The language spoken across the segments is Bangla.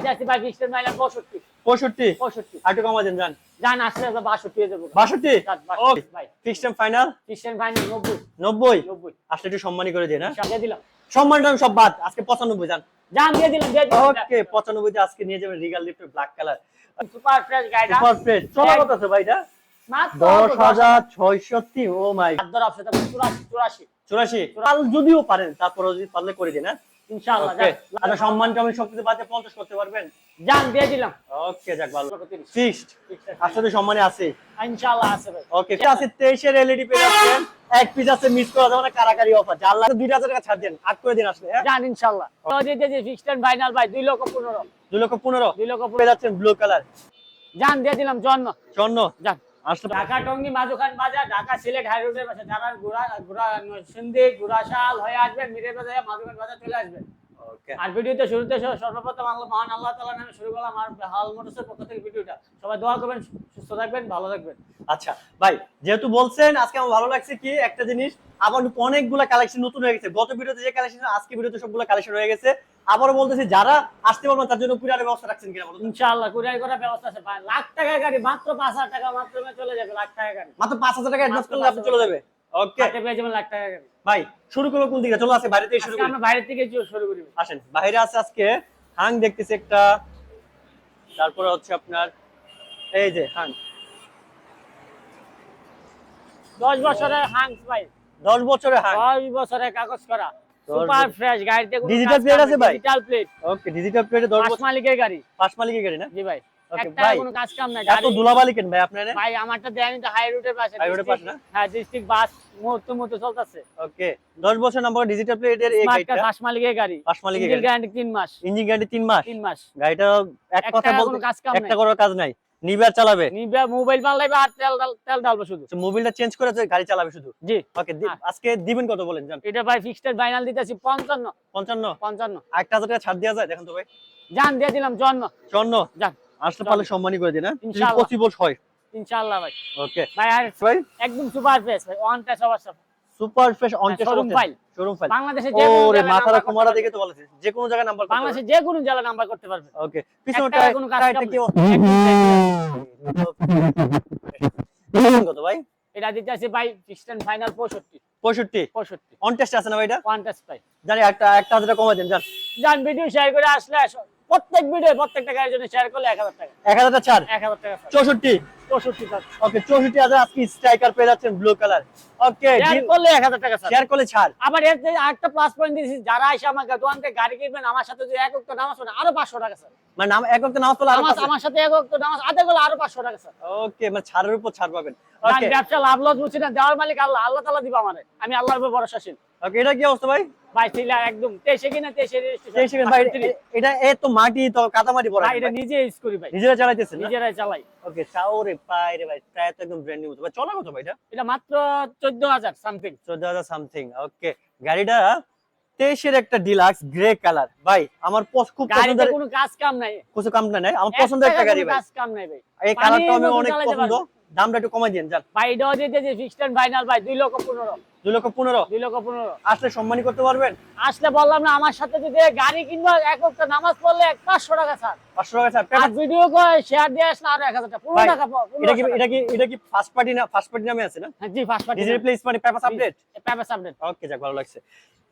দিতে আসছি ভাই ফিক্সড মাইনাস পঁয়ষট্টি। পঁয়ষট্টি? পঁয়ষট্টি। আর কমা দেন যান। যান আসলে বাষট্টি হয়ে যাব। বাষট্টি? ভাই। টাইম ফাইনাল ফিক্সড ফাইনাল নব্বই। নব্বই? নব্বই। আসলে একটু সম্মানী করে হ্যাঁ? দিয়ে দিলাম। সব বাদ আজকে পঁচানব্বই যান। যান দিয়ে দিলাম দিয়ে দিলাম। ওকে পঁচানব্বইতে আজকে নিয়ে যাবেন রিগাল লিফটের ব্ল্যাক কালার সুপার ফ্রেশ গাড়িটা সুপার ফ্রেশ চলা কত আছে ভাই এটা? দশ হাজার ছয়ষট্টি ও মাই। চুরাশি চুরাশি। চুরাশি। যদিও পারেন তারপরে যদি পারলে করে দিন হ্যাঁ? ইনশাআল্লাহ আচ্ছা সম্মান টমিন সবকিছু বাদে করতে পারবেন। দিয়ে দিলাম। ওকে যাক ভালো। ফিক্সড আসলে সম্মানে আছে। ইনশাআল্লাহ আছে ভাই। ওকে আছে তেইশের এলইডি পেয়ে যাচ্ছেন। এক পিস আছে মিস করা যাবে না কারাকারি অফার লাগে দুইটা হাজার টাকা ছাড় দেন আট করে দিন আসলে হ্যাঁ? যান ইনশাআল্লাহ। তো দিতে যে ফিক্সড ফাইনাল ভাই দুই লক্ষ পনেরো। দুই লক্ষ পনেরো। দুই লক্ষ পেয়ে পনেরো যাচ্ছেন ব্লু কালার যান দিয়ে দিলাম জন্ম স্বর্ণ যান। আসলে ঢাকা টঙ্গি মাঝুখান বাজার, ঢাকা সিলেট হাই রোডের পাশে। যারা ঘোরা ঘোরা সিন্ধি ঘোরাশাল হয়ে আসবেন মিরে বাজার মাঝুখান বাজার চলে আসবেন। আর ভিডিওতে শুরুতে সর্বপ্রথম আল্লাহ মহান আল্লাহ তাআলা নামে শুরু করলাম আর হাল মোটরসের পক্ষ থেকে ভিডিওটা। সবাই দোয়া করবেন সুস্থ থাকবেন ভালো থাকবেন। আচ্ছা ভাই যেহেতু বলছেন আজকে আমার ভালো লাগছে কি? একটা জিনিস আবার অনেকগুলা কালেকশন নতুন হয়ে গেছে। গত ভিডিওতে যে কালেকশন আজকে ভিডিওতে সবগুলো কালেকশন হয়ে গেছে। আবারও বলতেছি যারা আসতে পারবেন তার জন্য কুরিয়ারের ব্যবস্থা রাখছেন কিনা বলুন ইনশাআল্লাহ কুরিয়ার করার ব্যবস্থা আছে। ভাই লাখ টাকার গাড়ি মাত্র পাঁচ হাজার টাকা মাধ্যমে চলে যাবে লাখ টাকা গাড়ি। মাত্র পাঁচ হাজার টাকা অ্যাডভান্স করলে আপনি চলে যাবে? ওকে হাতে পেয়ে যাবেন লাখ টাকা ভাই শুরু করব কোন দিকে? চলো আছে বাইরে থেকে শুরু করি। আমরা বাইরে থেকে শুরু করি আসেন বাইরে আছে আজকে হাং দেখতেছি একটা তারপরে হচ্ছে আপনার এই যে হাং। দশ বছরের হাংস ভাই। দশ বছরের হাং। বছরের কাগজ করা। সুপার ফ্রেশ গাড়িতে Digital plate আছে ভাই? ডিজিটাল প্লেট ওকে ডিজিটাল প্লেটে দশ পাঁচ বছর মালিকের গাড়ি। পাঁচ মালিকের গাড়ি না? জি ভাই। একটা কোনো কাজ কাম নাই এত গাড়ি। কেন ভাই আপনার? ভাই আমারটা তো হাই পাশে পাশে না? হ্যাঁ ডিস্ট্রিক্ট বাস মুহূর্ত মুহূর্ত চলতেছে। ওকে দশ বছর নাম্বার ডিজিটাল প্লেটের এই গাড়িটা? পাঁচ মালিকের গাড়ি। পাঁচ মালিকের গাড়ি। গ্যারান্টি তিন মাস। ইঞ্জিন গ্যারান্টি তিন মাস? মাস। গাড়িটা এক এক কথা বলতে কোনো কাজ কাম একটা নাই। করার কাজ নাই। নিবার চালাবে। নিবে মোবাইল আর তেল তেল ডালবে শুধু। চেঞ্জ করে গাড়ি চালাবে শুধু? জি। ওকে হ্যাঁ। আজকে দিবেন কত বলেন জান? এটা ভাই ফিক্সড ফাইনাল দিতেছি পঞ্চান্ন। পঞ্চান্ন? পঞ্চান্ন। একটা হাজার টাকা ছাড় দেওয়া যায় দেখেন তো ভাই। জান দিয়ে দিলাম জন্ম চন্ন যান আসলে পারলে সম্মানই করে দিন হ্যাঁ? পসিবল হয়। ইনশাআল্লাহ ভাই। ওকে ভাই আর ভাই? একদম সুপার ফ্রেশ ভাই one touch super fresh on showroom file showroom file বাংলাদেশে যে ওরে কুমারা দেখে তো বলেছে যে কোনো জায়গায় নাম্বার। বাংলাদেশে যে কোনো নাম্বার করতে পারবেন ওকে পিছনে এক টাকার কোনো কাজ টায়ারটা কি। কত ভাই? এটা দিতে আছে ভাই ফাইনাল পঁয়ষট্টি। পঁয়ষট্টি? পঁয়ষট্টি। অন টেস্ট আছে না ভাই এটা? ওয়ান টাচ ভাই। জানি একটা একটা হাজার কমাই দেন জান যান ভিডিও শেয়ার করে আসলে আসো। প্রত্যেক ভিডিও প্রত্যেকটা গাড়ির জন্য শেয়ার করলে এক হাজার টাকা। এক হাজার টাকা ছাড়? এক হাজার টাকা চৌষট্টি? ওকে চৌষট্টি হাজার আজকে স্ট্রাইকার পেয়ে যাচ্ছেন ব্লু কালার ওকে শেয়ার করলে এক হাজার টাকা স্যার শেয়ার করলে ছাড়। আবার এর প্লাস পয়েন্ট দিয়েছি যারা এসে দোকান থেকে গাড়ি কিনবেন আমার সাথে যদি এক অক্ট নামাজ পড়ে আরও পাঁচশো টাকা স্যার মানে নাম এক একটা নামাজ পড়লে আমার সাথে এক অক্ট নামাজ আধা আরও পাঁচশো টাকা স্যার ওকে মানে ছাড়ের উপর ছাড় পাবেন। ওকে ব্যবসা লাভ লস বুঝছি না দেওয়ার মালিক আল্লাহ আল্লাহ তালা দিবা আমারে। আমি আল্লাহর উপর ভরসাশীল। ওকে এটা কি অবস্থা ভাই? ভাই একদম। কিনা তেইশে এই সেকেন্ড ভাই এটা এ তো মাটি তো কাদা মাটি পড়া এটা নিজে ইউজ করি ভাই। নিজেরা চালাইতেছেন নিজেরাই চালাই। ওকে চাও পাই রে ভাই প্রায় তো একদম ব্র্যান্ড নিউ ভাই চলা কত ভাই এটা? এটা মাত্র চোদ্দ হাজার সামথিং সামথিং ওকে। গাড়িটা তেইশের একটা ডিলাক্স গ্রে কালার ভাই আমার খুব পছন্দের কোনো কাজ কাম নাই। কিছু কাম নাই আমার পছন্দের একটা গাড়ি ভাই। কাজ কাম নাই ভাই। এই কালারটা আমি অনেক পছন্দ। দামটা একটু কমাই দিন জান ভাই এটাও দিতে যে ফিক্সড ফাইনাল ভাই দুই লক্ষ পনেরো। দুই লক্ষ পনেরো? দুই লক্ষ পনেরো। আসলে সম্মানী করতে পারবেন? আসলে বললাম না আমার সাথে যদি গাড়ি কিনবো এক একটা নামাজ পড়লে এক পাঁচশো টাকা স্যার পাঁচশো টাকা ছাড়। আর ভিডিও শেয়ার দিয়ে আসলে আর এক হাজার টাকা। পনেরো ভাই, টাকা প- এটা কি এটা কি এটা কি ফার্স্ট পার্টি না ফার্স্ট পার্টি নামে আছে না? টাকা। জি ফার্স্ট পার্টি ডিজিটাল প্লেস মানে paper update paper update okay যাক ভালো লাগছে।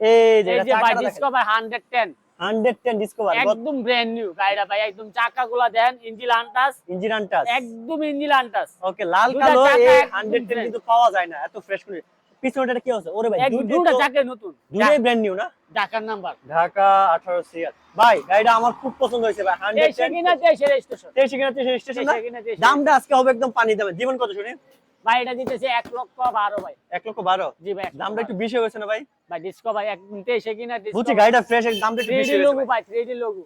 এই যে যে ভাই ডিসকভার হান্ড্রেড টেন 110 ডিসকভার একদম ব্র্যান্ড নিউ গাড়িটা ভাই একদম চাকা দেন ইঞ্জিন আনটাস ইঞ্জিন আনটাস একদম ইঞ্জিন আনটাস ওকে লাল কালো চাকা এই একদম 110 কিন্তু পাওয়া যায় না এত ফ্রেশ করে। পিছনটা কি আছে ওরে ভাই দুটা চাকা নতুন। ব্র্যান্ড নিউ না? ঢাকার নাম্বার। ঢাকা 18 সিআর ভাই গাড়িটা আমার খুব পছন্দ হয়েছে ভাই 110 কিনা রেজিস্ট্রেশন দামটা আজকে হবে একদম পানি দামে জীবন কত শুনি? ভাই এটা দিতেছে এক লক্ষ বারো ভাই। এক লক্ষ বারো? জি ভাই দামটা একটু বেশি হয়ে গেছে না ভাই? ভাই ডিসকভার এক তেইশে কিনা বুঝছি গাড়িটা ফ্রেশ দামটা একটু বেশি 3D লোগো গেছে। ভাই 3D লোগো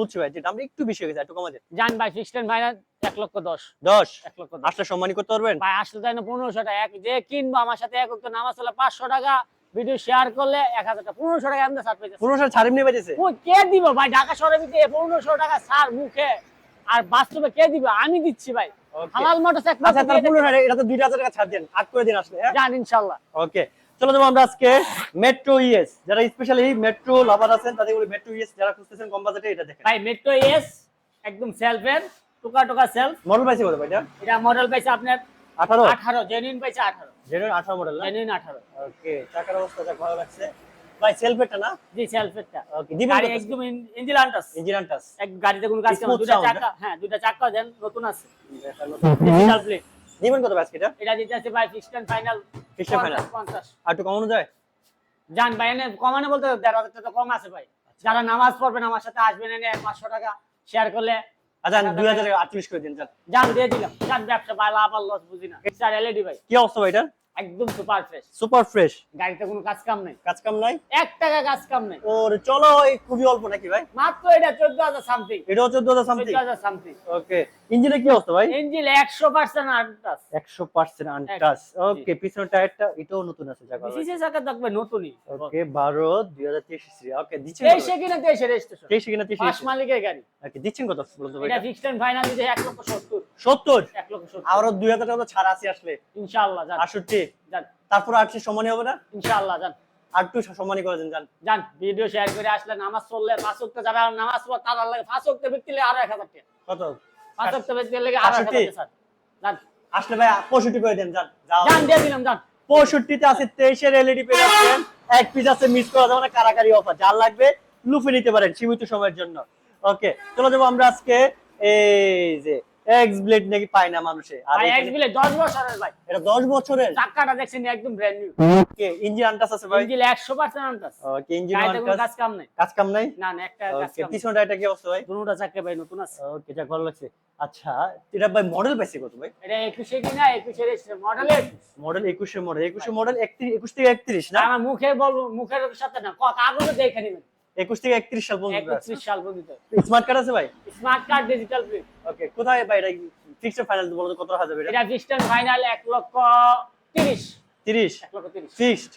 বুঝছি ভাই যে দামটা একটু বেশি একটু কমা দেন জান ভাই ফিক্সড ফাইনাল এক লক্ষ দশ। 10 এক লক্ষ আসলে সম্মানী করতে পারবেন? ভাই আসলে তাই না পনেরোশো টাকা এক যে কিনবো আমার সাথে এক তো নামাজ হলে পাঁচশো টাকা ভিডিও শেয়ার করলে এক হাজার টাকা। পনেরোশো টাকা আমাদের সার পেয়েছে। 15 ছাড়িম নিয়ে বেজেছে কে দিব ভাই? ঢাকা পনেরোশো টাকা সার মুখে। আর বাস্তবে কে দিবে? আমি দিচ্ছি ভাই. হালাল মোটরস এক আচ্ছা তার 15 এটা তো 2000 টাকা ছাড় দেন আট করে দিন আসলে হ্যাঁ? জান ইনশাল্লাহ। ওকে চলো যাব আমরা আজকে মেট্রো ইএস যারা স্পেশালি মেট্রো লাভার আছেন তাদের বলি মেট্রো ইএস যারা খুঁজতেছেন কম বাজেটে এটা দেখেন। ভাই মেট্রো এস একদম সেলফের টুকা টুকা সেলফ মডেল পাইছে কত ভাই এটা? মডেল পাইছে আপনার আঠারো। আঠারো জেনুইন পাইছে আঠারো। জেনুইন আঠারো মডেল না? জেনুইন আঠারো। ওকে চাকার অবস্থা ভালো লাগছে। ভাই সেলফেটা না? জি সেলফেরটা ওকে দিবেন একদম ইঞ্জিন আনটাস ইঞ্জিন এক গাড়িতে কোনো কাজ Smooth চাকা হ্যাঁ। দুটা চাকা দেন নতুন আছে। ডিজিটাল প্লেট দিবেন কত ভাই এটা এটা দিতে আছে ভাই ফিক্সড ফাইনাল and final? 50 আর একটু কমানো যায়? জান ভাই এনে কমানো বলতে দেড় হাজার টাকা কম আছে ভাই। যারা নামাজ পড়বেন আমার সাথে আসবেন এনে পাঁচশো টাকা শেয়ার করলে আচ্ছা দুই হাজার আটত্রিশ করে দিন যান। জান দিয়ে দিলাম। জান ব্যবসা ভাই লাভ আর লস বুঝি না। স্যার এলইডি ভাই। কি অবস্থা ভাই এটা? একদম সুপার ফ্রেশ। Super fresh. গাড়িতে কোনো কাজ কাম নাই। কাজ কাম নাই? এক টাকা কাজ কাম নেই। ওর চলো এই খুবই অল্প নাকি ভাই? মাত্র এটা চোদ্দ হাজার সামথিং এটাও চোদ্দ হাজার সামথিং চোদ্দ হাজার সামথিং ওকে ইঞ্জিনের কি অবস্থা ভাই? ইঞ্জিন একশো পার্সেন্ট আটটাস একশো পার্সেন্ট আনটাচ ওকে পিছনের টায়ারটা এটাও নতুন আছে জায়গা চাকা থাকবে নতুনই। ওকে ওকে দিচ্ছেন তেইশে কিনা তেইশে রেজিস্ট্রেশন তেইশে কিনা তেইশে পাঁচ মালিকের গাড়ি। ওকে দিচ্ছেন কত বলতো ভাই? এটা ফিক্সড এন্ড ফাইনাল এক লক্ষ সত্তর। সত্তর? এক লক্ষ সত্তর। আরও দুই হাজার টাকা ছাড় আছে আসলে। ইনশাআল্লাহ জান আটষট্টি? জান তারপর সমানই হবে না? ইনশাআল্লাহ জান আর একটু সমানই করে দেন জান ভিডিও শেয়ার করে আসলে নামাজ পড়লে পাঁচ ওয়াক্ত যারা নামাজ পড়ে তারা লাগে। পাঁচ ওয়াক্ত ব্যক্তি লাগে আরও এক হাজার টাকা। কত? লাগে আরও এক হাজার টাকা আসলে ভাই পঁয়ষট্টি করে দেন যান যাও। দিয়ে দিলাম জান পঁয়ষট্টিতে আছে তেইশের এলইডি পেয়ে যাচ্ছেন। এক পিস আছে মিস করা যাবে না কারাকারি অফার যার লাগবে লুফে নিতে পারেন সীমিত সময়ের জন্য। ওকে চলে যাব আমরা আজকে এই যে এক্স ব্লেড নাকি পায় না মানুষে। আর ভাই এক্স বিলে দশ বছরের ভাই। এটা দশ বছরের? চাকাটা দেখছেন একদম brand new okay engine untouched আছে ভাই? ইঞ্জিন একশো পার্সেন্ট আনতাস ওকে ইঞ্জিন আনটাস কাজ কাম নেই। কাজ কাম নাই? না না একটা কাজ কাম পিছনটা এটা কি অবস্থা ভাই? দুটোটা চাকা ভাই নতুন আছে। ওকে যাক ভালো লাগছে। আচ্ছা এটা ভাই মডেল পাইছে কত ভাই? এটা একুশে কিনা একুশে মডেল মডেল একুশে। মডেল একুশে মডেল একত্রিশ একুশ থেকে একত্রিশ না? আমার মুখে বলব মুখের সাথে না ক- কাগজে দেখে নিবেন। একুশ থেকে একত্রিশ সাল পর্যন্ত একত্রিশ সাল পর্যন্ত স্মার্ট কার্ড আছে ভাই? Smart card digital print okay কোথায় ভাই এটা ফিক্সড ফাইনাল বলো তো কত টাকা যাবে এটা? এটা ফাইনাল এক লক্ষ তিরিশ। 30 এক লক্ষ তিরিশ। ফিক্সড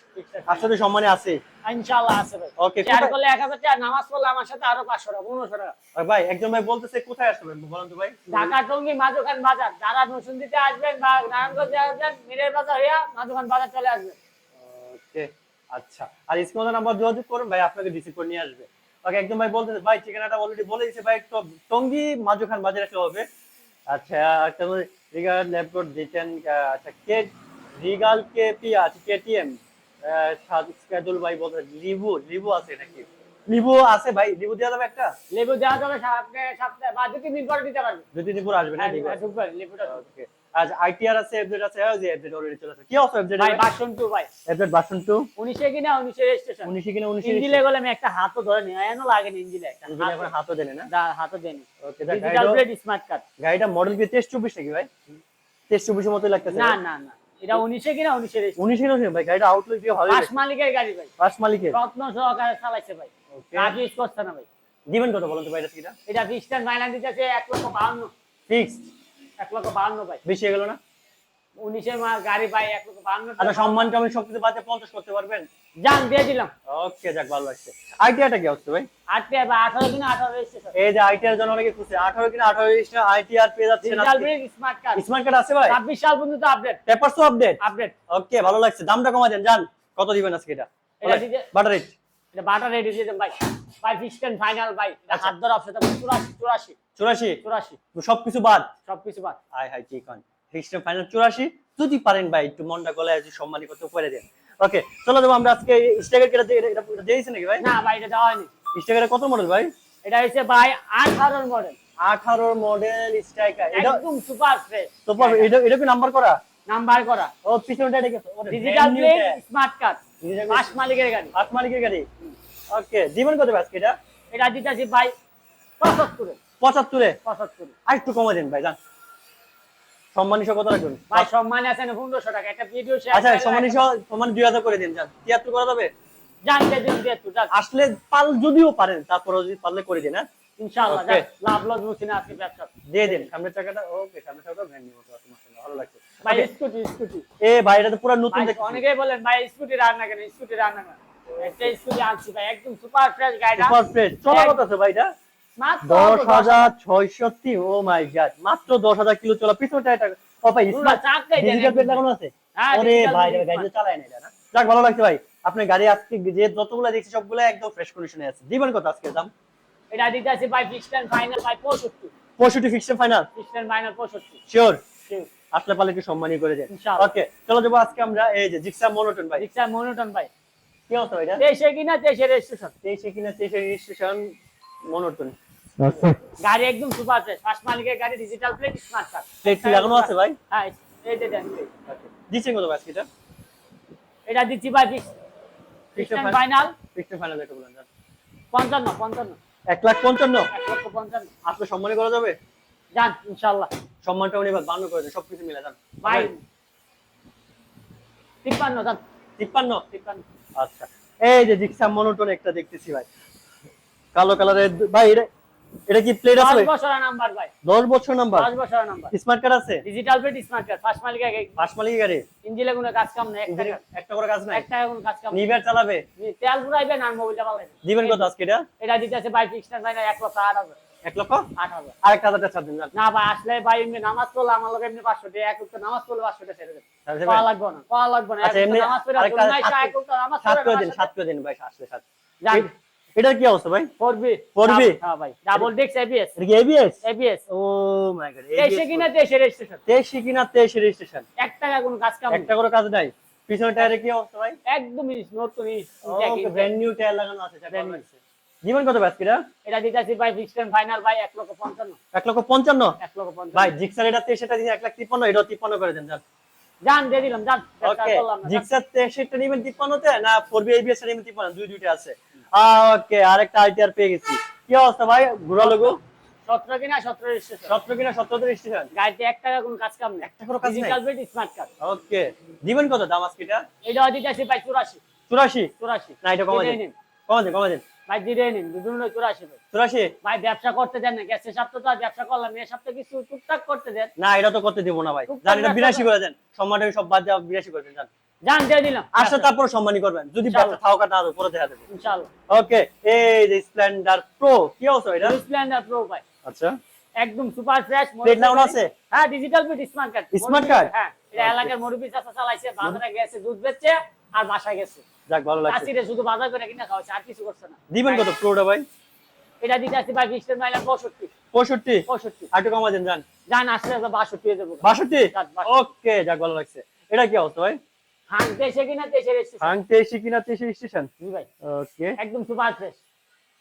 আসলে সম্মানে আছে। ইনশাল্লাহ আছে ভাই। Okay, শেয়ার করলে এক হাজার টাকা নামাজ পড়লে আমার সাথে আরও পাঁচশো টাকা পনেরোশো টাকা। ভাই একজন ভাই বলতেছে কোথায় আসবেন বলুন তো ভাই? ঢাকা টঙ্গি মাঝখান বাজার। যারা নতুন দিতে আসবেন বা নারায়ণগঞ্জে আসবেন মিরের বাজার হইয়া মাঝখান বাজার চলে আসবেন। ওকে আচ্ছা আর স্ক্রিনে নাম্বার যোগাযোগ করুন ভাই আপনাকে রিসিভ করে নিয়ে আসবে। ওকে একদম ভাই বলতেছে ভাই ঠিকানাটা অলরেডি বলে দিয়েছে ভাই তো টঙ্গি মাঝখান বাজারে আসলে হবে। আচ্ছা একটা রিগাল ল্যাপটপ দিতেন আচ্ছা কে রিগাল কে পি আছে কেটিএম। সাদুল ভাই বলতে লিবু লিবু আছে নাকি? লিবু আছে ভাই লিবু দেওয়া যাবে একটা? লেবু দেওয়া যাবে সামনে সপ্তাহে বা দু তিন দিন পরে দিতে পারবেন দুই তিন দিন পর আসবে না ঢুকবেন, ওকে আজ আইটিআর আছে এফজেড আছে ওই যে এফজেড অলরেডি চলে আছে কি আছে এফজেড ভাই বাসন টু ভাই। এফজেড ভার্সন 2 উনিশে কিনা উনিশে রেজিস্ট্রেশন 19 কিনা 19 ইঞ্জিলে গেলে আমি একটা হাতও ধরে নি এনো লাগে না ইঞ্জিলে একটা ইঞ্জিন এখন হাতও দেনে না? দা- হাতও দেনি okay digital plate smart card গাড়িটা মডেল কি 23 24 নাকি ভাই? 23 24 মতো লাগতেছে না না না। এটা উনিশে কিনা উনিশে রেজিস্ট্রেশন 19 কিনা ভাই গাড়িটা আউটলুক দিয়ে ভালো পাঁচ মালিকের গাড়ি ভাই। পাঁচ মালিকের? যত্ন সহকারে চালাইছে ভাই। ওকে কাজ ইউজ করছে না ভাই। দিবেন কত বলুন তো ভাই এটা এটা? ফিক্সড ফাইনাল দিতেছে এক লক্ষ বাহান্ন। ফিক্সড এক লক্ষ বাহান্ন ভাই। বেশি হয়ে গেল না? উনিশে মা গাড়ি ভাই এক লক্ষ বাহান্ন। আচ্ছা সম্মান বাদে 50 করতে পারবেন? জান দিয়ে দিলাম। ওকে যাক ভালো লাগছে। আইটিআরটা কি হচ্ছে ভাই? আটটা বা আঠারো কিনা আঠারো রেজিস্ট্রেশন এই যে আইটিআর জন্য অনেকে খুঁজছে। 18 কিনা 18 রেজিস্ট্রেশন আইটিআর পেয়ে যাচ্ছে স্মার্ট কার্ড স্মার্ট কার্ড আছে ভাই? ছাব্বিশ সাল পর্যন্ত আপডেট তো আপডেট আপডেট ওকে ভালো লাগছে। দামটা কমা দেন জান। কত দিবেন আজকে এটা? এটা দিতে- বাটার রেট এটা দিয়ে দেন ভাই। ভাই ফাইনাল ভাই। এটা আচ্ছা। হাত ধরা অপশন চুরাশি চুরাশি। 84 চুরাশি। সবকিছু বাদ? সবকিছু বাদ। হাই হাই ঠিক হন ফাইনাল 84 যদি পারেন ভাই একটু গলায় সম্মানী করতে করে দেন। ওকে চলো যাব আমরা আজকে স্টেকার কেটে এটা দিয়েছি নাকি ভাই? না ভাই এটা দেওয়া হয়নি। স্টেকারে কত মডেল ভাই? এটা হচ্ছে ভাই আঠারোর মডেল 18 মডেল স্ট্রাইকার এটা একদম সুপার ফ্রেশ পাবে এটা এটা কি নাম্বার করা? নাম্বার করা। ও পিছনটা এটা ডিজিটাল প্লেট স্মার্ট কার্ড পাঁচ মালিকের গাড়ি। আট মালিকের গাড়ি। ওকে জীবন কত আজকে এটা? এটা দিতেছি ভাই পঁচাত্তরে। 75 পঁচাত্তরে। আর একটু কমে দেন ভাই জান সম্মানী কত রাখবেন ভাই সম্মানে আছে না পনেরোশো টাকা। একটা ভিডিও আচ্ছা সম্মানী সহ সম্মান 2000 করে দিন জান 73 করা যাবে? জানতে দিন দিয়ে একটু আসলে পাল যদিও পারেন তারপরে যদি পারলে করে দিন হ্যাঁ? ইনশাআল্লাহ. যাক, লাভ লস বুঝি না আজকে ব্যবসা। দিয়ে দিন সামনের চাকাটা ওকে সামনের চাকাটা ভ্যান নিব ভালো লাগছে। ভাই Okay, স্কুটি স্কুটি। এ ভাই এটা তো পুরো নতুন দেখছি অনেকেই বলেন ভাই স্কুটি রান্না কেন? স্কুটি রান্না কেন? একটা স্কুটি আনছি ভাই একদম সুপার ফ্রেশ গাড়িটা। সুপার ফ্রেশ চলা কত আছে ভাই এটা? মাত্র দশ হাজার। ছয়ষট্টি ও মাই গড মাত্র দশ হাজার কিলো চলা। ও ভাই ডিজিটাল প্লেট লাগানো আছে? হ্যাঁ, ভাই গাড়ি চালায় না এটা যাক ভালো লাগছে ভাই। আপনার গাড়ি আজকে যে যতগুলো দেখছি সবগুলো একদম ফ্রেশ কন্ডিশনে আছে। দিবেন কত আজকে দাম? এটা দিতে আছে ভাই ফিক্সড ফাইনাল ভাই পঁয়ষট্টি। পঁয়ষট্টি ফিক্সড ফাইনাল ফিক্সড ফাইনাল পঁয়ষট্টি। শিওর ঠিক আসলে পালে একটু সম্মানই করে দেন। ইনশাআল্লাহ। ওকে চলো যাব আজকে আমরা এই যে জিক্সা মোনোটন ভাই। রিক্সা মনোটন ভাই। কি অবস্থা ভাই এটা? তেইশে কিনা তেইশে রেজিস্ট্রেশন তেইশে কিনা তেইশে রেজিস্ট্রেশন মোনোটন। গাড়ি একদম সুপার ফ্রেশ ফার্স্ট মালিকের গাড়ি digital plate smart card plate কি লাগানো আছে ভাই? হ্যাঁ এই যে দেন। দিচ্ছেন কত ভাই এটা? এটা দিচ্ছি ভাই fix and final fixed final এটা বলেন যান। পঞ্চান্ন পঞ্চান্ন। এক লাখ পঞ্চান্ন? এক লক্ষ পঞ্চান্ন। আসলে সম্মানই করা যাবে? যান ইনশাল্লাহ সম্মানটা উনি এবার বান্ন করে দেন সবকিছু মিলে যান ভাই। তিপ্পান্ন যান তিপ্পান্ন? তিপ্পান্ন। আচ্ছা। এই যে জিক্সা মনোটন একটা দেখতেছি ভাই। কালো কালারের ভাই এটা এটা কি প্লেট আছে দশ ভাই বছরের নাম্বার ভাই। দশ বছর নাম্বার? দশ বছরের নাম্বার। স্মার্ট কার্ড আছে? Digital plate smart card first মালিকের পাঁচ মালিক গাড়ি? ইঞ্জিনে কোনো কাজ কাম নেই এক টাকা একটা করে কাজ নাই? এক টাকা কোনো কাজ কাম নিবার চালাবে? তেল পুরাইবেন আর মোবাইলটা পাবেন দিবেন কত আজকে এটা? এটা দিতে আছে ভাই ফিক্সড এন্ড ফাইনাল এক লক্ষ আট হাজার। এক লক্ষ আট হাজার। আরেকটা হাজার ছাড় দিন না ভাই আসলে ভাই এমনি নামাজ পড়লে আমার লোক এমনি পাঁচশো টাকা এক নামাজ পড়লে পাঁচশো টাকা ছেড়ে দেন। পাওয়া লাগবে না পাওয়া লাগবে না। এক আচ্ছা নামাজ পড়ে নামাজ সাত করে দিন সাত করে দিন ভাই আসলে সাত। যান। কি অবস্থা ভাই? ফোরবি 4B? হ্যাঁ ভাই ডাবল ডিক্স ABS ABS ABS oh my God তেইশে কিনা তেইশে রেজিস্ট্রেশন তেইশে কিনা তেইশে রেজিস্ট্রেশন এক টাকা কোনো কাজ কাম নাই। পিছনের টায়ারে কি অবস্থা ভাই? একদম নতুন ব্র্যান্ড নিউ টায়ার লাগানো আছে। জীবন কত ব্যাস কিরা? এটা দিতে আছে ভাই ফিক্সড ফাইনাল ভাই এক লক্ষ পঞ্চান্ন। এক লক্ষ পঞ্চান্ন? এক লক্ষ পঞ্চান্ন। ভাই জিক্সার এটা তেইশেটা দিন এক লাখ তিপ্পান্ন এটাও তিপ্পান্ন করে দেন যান। যান দিয়ে দিলাম যান। ওকে না। জিক্সার তেইশেটা নিবেন তিপ্পান্নতে না ফোর বি এবিএস নিবেন তিপ্পান্ন? দুই দুইটা আছে। ওকে আরেকটা আইটিআর পেয়ে গেছি। কি অবস্থা ভাই? ঘুরা লোগো সতেরো কিনা সতেরো রেজিস্ট্রেশন সতেরো কিনা সতেরো স্টেশন গাড়িতে এক টাকা কোনো কাজ কাম নেই। একটা কোনো কাজ নাই? ডিজিটাল স্মার্ট কার্ড ওকে দিবেন কত দাম আজকে এটা? এটা দিতে আছে ভাই চুরাশি। চুরাশি? চুরাশি। না এটা কমা দিন। কমা দিন কমা দিন। ভাই দিয়ে নিন দুজন চুরাশি ভাই। চুরাশি? ভাই ব্যবসা করতে দেন না গ্যাসের সপ্তাহ তো ব্যবসা করলাম এই সপ্তাহে কিছু টুকটাক করতে দেন। না এটা তো করতে দিব না ভাই। জান এটা বিরাশি করে দেন। সম্মানটা সব বাদ দেওয়া বিরাশি করে দেন জান। দিয়ে দিলাম। আসলে তারপর সম্মানই করবেন। যদি ব্যবসা থাও কাটা না পরে দেখা দেবে। ইনশাআল্লাহ ওকে এই যে স্প্লেন্ডার প্রো কি অবস্থা এটা স্প্লেন্ডার প্রো ভাই। আচ্ছা। একদম সুপার ফ্রেশ Plate লাগানো আছে? হ্যাঁ digital plate smart card Smart card? হ্যাঁ এটা এলাকার মুরব্বি চাচা চালাইছে বাজারে গেছে দুধ বেচছে। আর বাসায় গেছে। যাক ভালো লাগছে। চাষিরে শুধু বাজার করে কিনা খাওয়াছে আর কিছু করছে না। দিবেন কত প্রোটা ভাই? এটা দিতে আসছি ভাই ফিক্সড মাইলাম পঁয়ষট্টি। পঁয়ষট্টি? পঁয়ষট্টি। আর একটু কমা দেন জান যান আসলে বাষট্টি হয়ে যাব। বাষট্টি? ওকে যাক ভালো লাগছে। এটা কি অবস্থা ভাই? হাং দেশে কিনা দেশে রেজিস্ট্রেশন। হাং তেইশি কিনা তেইশি স্টেশন ভাই। ওকে। একদম সুপার ফ্রেশ।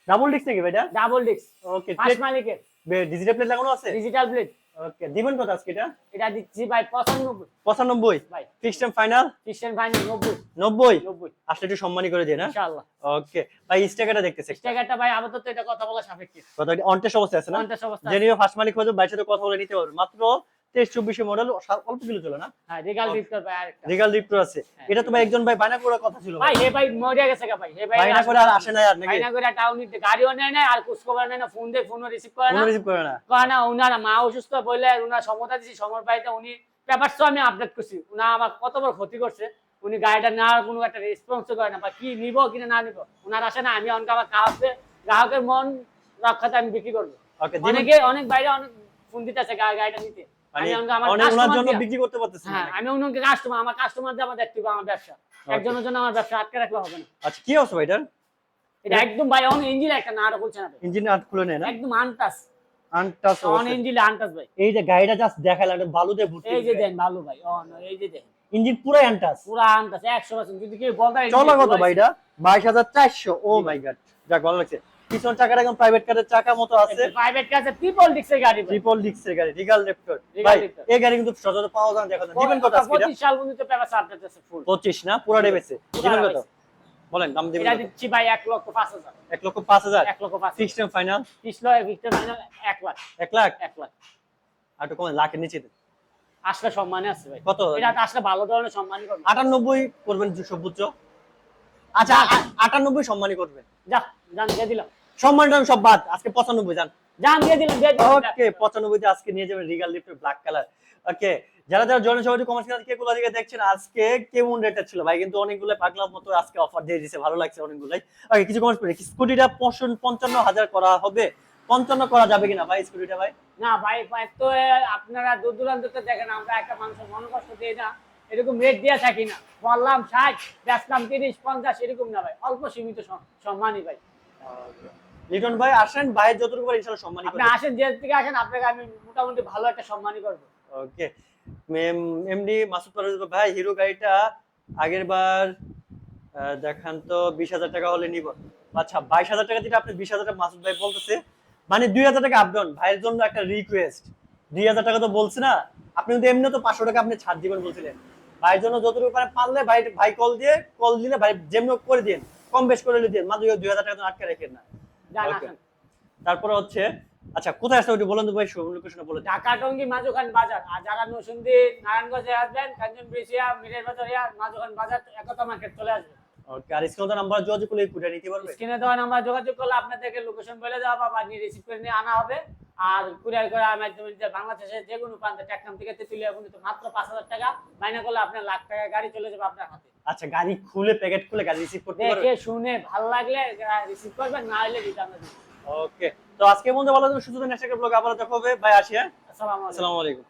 ডাবল ডিস্ক নাকি ভাই এটা? Double disc. ওকে ফার্স্ট মালিকের। ডিজিটাল প্লেট লাগানো আছে? ডিজিটাল প্লেট ওকে দিবেন কত আজকে এটা? এটা দিচ্ছি ভাই পঁচানব্বই। পঁচানব্বই? ভাই। ফিক্সড টাইম ফাইনাল খ্রিস্টান ফাইনাল নব্বই। নব্বই? নব্বই। আসলে একটু সম্মানী করে দিয়ে না ইনশাআল্লাহ। ওকে ভাই স্টেকারটা দেখতেছে স্টেকারটা ভাই আপাতত এটা কথা বলা সাপেক্ষে। কথা অনটেস্ট অবস্থায় আছে না? পঞ্চাশ অবস্থায় জেনিও ফার্স্ট মালিক হয়ে বাইরের সাথে কথা বলে নিতে পারবে। মাত্র তেইশ চব্বিশে মডেল অল্প কিলো চলে না? হ্যাঁ রিগাল ডিক্টর ভাই আরেকটা। রিগাল রিপ্টো আছে। হ্যাঁ। এটা তো ভাই একজন ভাই বায়না করার কথা ছিল। ভাই হে ভাই গেছে গা ভাই হে ভাই বায়না করে আর আসে না আর নাকি? করে গাড়িও নেয় না আর কুছ খবর নেয় না ফোন ফোনও রিসিভ করে না। রিসিভ করে না। কয় না উনার মা অসুস্থ বললে উনার সমতা দিছি সমর পাইতে উনি পেপারস তো আমি আপডেট করছি। উনা আমার কত বড় ক্ষতি করছে উনি গাড়িটা নেওয়ার কোনো একটা রেসপন্স করে না। বা কি নিব কিনা না নিব? উনার আসে না আমি অনেক আমার গ্রাহকের গ্রাহকের মন রক্ষাতে আমি বিক্রি করব। অনেকে অনেক বাইরে অনেক ফোন দিতেছে গাড়িটা নিতে। আমি ওনার জন্য বিক্রি করতে পারতেছেন হ্যাঁ আমি অন্যকে কাস্টমার আমার কাস্টমার দিয়ে আমার দেখতে আমার ব্যবসা। একজনের জন্য আমার ব্যবসা আটকে রাখলে হবে না। আচ্ছা কি অবস্থা ভাই এটা একদম ভাই অন ইঞ্জিন একটা না আরও বলছে না ভাই। ইঞ্জিন আট খুলে নেয় না? একদম আনটাস আনটাস অন ইঞ্জিন আনটাস ভাই। এই যে গাড়িটা জাস্ট দেখাইলাম এটা বালুতে ভর্তি এই যে দেন ভালো ভাই অন এই যে ইঞ্জিন আনটাস পুরা আনটাস যদি কেউ বলতে চলা কত ভাই এটা বাইশ হাজার চারশো। Oh my God. যাক ভালো লাগছে। পিছন চাকাটা একদম প্রাইভেট কারের চাকা মতো আছে। প্রাইভেট কাছে ট্রিপল ডিক্সের গাড়ি ট্রিপল ডিক্সের গাড়ি রিগাল Regal ভাই এই গাড়ি কিন্তু সচরাচর পাওয়া যায় দিবেন কত আজকে 25 সাল পর্যন্ত পেপার আপডেট আছে ফুল পঁচিশ না? পুরা দিবেন কত? বলেন দাম দিবেন এটা দিচ্ছি ভাই এক লক্ষ পাঁচ হাজার। এক লক্ষ পাঁচ হাজার? এক লক্ষ পাঁচ ফিক্সড ফাইনাল ত্রিশ লক্ষ ভিক্টর ফাইনাল এক লাখ। এক লাখ? এক লাখ। আর কমেন লাখের নিচে দেন। আসলে সম্মানে আছে ভাই। কত? এটা আসলে ভালো ধরনের সম্মানই করবে। আটানব্বই করবেন সর্বোচ্চ আচ্ছা আ- আটানব্বই সম্মানই করবেন। যা জান দিয়ে দিলাম। সম্মান সব বাদ আজকে পঁচানব্বই যান। জান দিয়ে দিলাম দিয়ে দিলাম। ওকে পঁচানব্বইতে আজকে নিয়ে যাবেন রিগাল লিফটের ব্ল্যাক কালার ওকে যারা যারা জয়েন সবাই কমার্স ক্লাস কে কোথা থেকে দেখছেন? আজকে কেমন রেটটা ছিল? ভাই কিন্তু অনেকগুলো পাগলার মতো আজকে অফার দিয়ে দিয়েছে ভালো লাগছে অনেকগুলাই। ওকে কিছু কমেন্টস করি। স্কুটিটা পঞ্চান্ন হাজার করা হবে। পঞ্চান্ন করা যাবে কিনা ভাই স্কুটিটা ভাই? না ভাই ভাই তো আপনারা দূর দূরান্ত দেখেন আমরা একটা মানুষের মন কষ্ট দিই না। এরকম রেট দিয়ে থাকি না। বললাম ষাট বেচলাম তিরিশ পঞ্চাশ এরকম না ভাই। অল্প সীমিত সম্মানই ভাই। লিটন ভাই আসেন ভাইয়ের যতটুকু ইনশাআল্লাহ সম্মানই আপনি আসেন যে থেকে আসেন আপনাকে আমি মোটামুটি ভালো একটা সম্মানই করব। ওকে। এমডি মাসুদ পারভেজ ভাই হিরো গাড়িটা আগের বার দেখান তো বিশ হাজার টাকা হলে নিব। আচ্ছা বাইশ হাজার টাকা আপনি বিশ হাজার টাকা মাসুদ ভাই বলতেছে। মানে দুই হাজার টাকা আপডাউন ভাইয়ের জন্য একটা রিকোয়েস্ট দুই হাজার টাকা তো বলছে না। আপনি কিন্তু এমনি তো পাঁচশো টাকা আপনি ছাড় দিবেন বলছিলেন। ভাইয়ের জন্য যতটুকু পারে পারলে ভাই ভাই কল দিয়ে কল দিলে ভাই যেমন করে দিন কম বেশ করে দিন মাত্র দুই হাজার টাকা আটকে রেখেন না। তারপরে হচ্ছে আচ্ছা কোথায় আসতে ওটি বলেন তো ভাই লোকেশনে বলে ঢাকা টঙ্গি মাজুখান বাজার। আর যারা নসুন্দি নারায়ণগঞ্জে আসবেন কাঞ্চন ব্রিসিয়া মিরের বাজার ইয়া মাজুখান বাজার একতা মার্কেট চলে আসবে। ওকে আর স্ক্রিনে নাম্বার যোগাযোগ করলে কুড়ে নিতে পারবে? স্ক্রিনে দেওয়া নাম্বার যোগাযোগ করলে আপনাদেরকে লোকেশন বলে দেওয়া বা নিয়ে রিসিভ করে নিয়ে আনা হবে। আর কুরিয়ার করার মাধ্যমে যে বাংলাদেশের যে কোনো প্রান্তে থেকে তেতুলিয়া পর্যন্ত মাত্র পাঁচ হাজার টাকা। মাইনা করলে আপনার লাখ টাকা গাড়ি চলে যাবে আপনার হাতে। আচ্ছা গাড়ি খুলে প্যাকেট খুলে গাড়ি রিসিভ করতে পারবে? দেখে শুনে ভালো লাগলে রিসিভ করবে না হলে রিটার্ন ওকে তো আজকে বন্ধু ভালো থাকবেন সুযোগ নেক্সট ব্লগ আবার দেখা হবে। ভাই আসি হ্যাঁ? আসসালামু আলাইকুম।